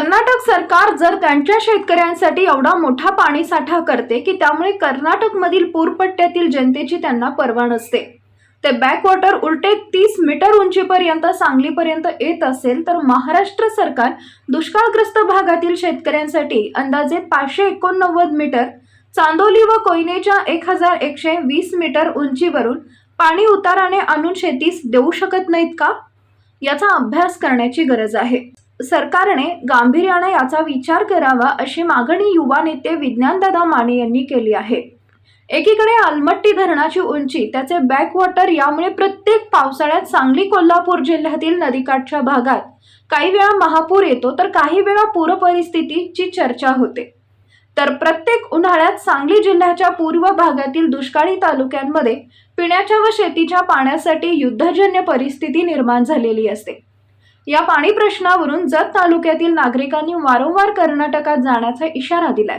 कर्नाटक सरकार जर त्यांच्या शेतकऱ्यांसाठी एवढा मोठा पाणी साठा करते की त्यामुळे कर्नाटकमधील पूरपट्ट्यातील जनतेची त्यांना पर्वा नसते. ते बॅकवॉटर उलटे तीस मीटर उंचीपर्यंत सांगलीपर्यंत येत असेल तर महाराष्ट्र सरकार दुष्काळग्रस्त भागातील शेतकऱ्यांसाठी अंदाजे पाचशे एकोणनव्वद मीटर चांदोली व कोयनेच्या एक हजार एकशे वीस मीटर उंचीवरून पाणी उताराने आणून शेतीस देऊ शकत नाहीत का? याचा अभ्यास करण्याची गरज आहे. सरकारने गांभीर्याने याचा विचार करावा अशी मागणी युवा नेते विज्ञानदादा माने यांनी केली आहे. एकीकडे आलमट्टी धरणाची उंची त्याचे बॅकवॉटर यामुळे प्रत्येक पावसाळ्यात सांगली कोल्हापूर जिल्ह्यातील नदीकाठच्या भागात काही वेळा महापूर येतो तर काही वेळा पूरपरिस्थितीची चर्चा होते. तर प्रत्येक उन्हाळ्यात सांगली जिल्ह्याच्या पूर्व भागातील दुष्काळी तालुक्यांमध्ये पिण्याच्या व शेतीच्या पाण्यासाठी युद्धजन्य परिस्थिती निर्माण झालेली असते. या पाणी प्रश्नावरून जत तालुक्यातील नागरिकांनी वारंवार कर्नाटकात जाण्याचा इशारा दिलाय.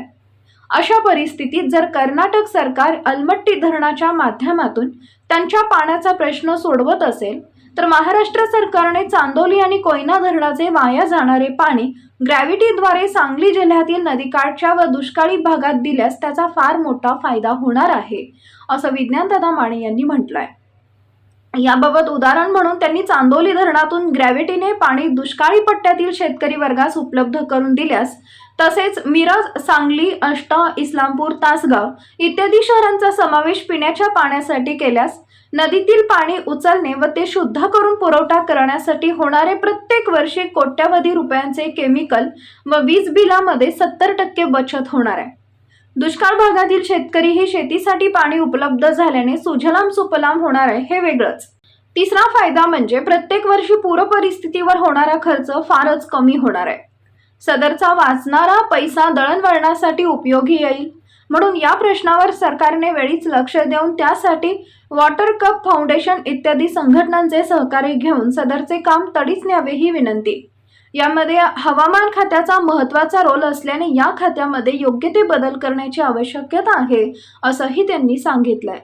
अशा परिस्थितीत जर कर्नाटक सरकार अलमट्टी धरणाच्या माध्यमातून त्यांच्या पाण्याचा प्रश्न सोडवत असेल तर महाराष्ट्र सरकारने चांदोली आणि कोयना धरणाचे वाया जाणारे पाणी ग्रॅव्हिटीद्वारे सांगली जिल्ह्यातील नदीकाठच्या व दुष्काळी भागात दिल्यास त्याचा फार मोठा फायदा होणार आहे असं विज्ञानदादा माने यांनी म्हटलंय. याबाबत उदाहरण म्हणून त्यांनी चांदोली धरणातून ग्रॅव्हिटीने पाणी दुष्काळी पट्ट्यातील शेतकरी वर्गास उपलब्ध करून दिल्यास तसेच मिरज सांगली अष्ट इस्लामपूर तासगाव इत्यादी शहरांचा समावेश पिण्याच्या पाण्यासाठी केल्यास नदीतील पाणी उचलणे व ते शुद्ध करून पुरवठा करण्यासाठी होणारे प्रत्येक वर्षी कोट्यावधी रुपयांचे केमिकल व वीज बिलामध्ये सत्तर टक्के बचत होणार आहे. दुष्काळ भागातील शेतकरी ही शेतीसाठी पाणी उपलब्ध झाल्याने सुजलाम सुपलाम होणार आहे हे वेगळंच. तिसरा फायदा म्हणजे प्रत्येक वर्षी पूरपरिस्थितीवर होणारा खर्च फारच कमी होणार आहे. सदरचा वाचणारा पैसा दळणवळणासाठी उपयोगी येईल. म्हणून या प्रश्नावर सरकारने वेळीच लक्ष देऊन त्यासाठी वॉटर कप फाउंडेशन इत्यादी संघटनांचे सहकार्य घेऊन सदरचे काम तडीच न्यावे ही विनंती. यामध्ये हवामान खात्याचा महत्त्वाचा रोल असल्याने या खात्यामध्ये योग्य ते बदल करण्याची आवश्यकता आहे असंही त्यांनी सांगितलंय.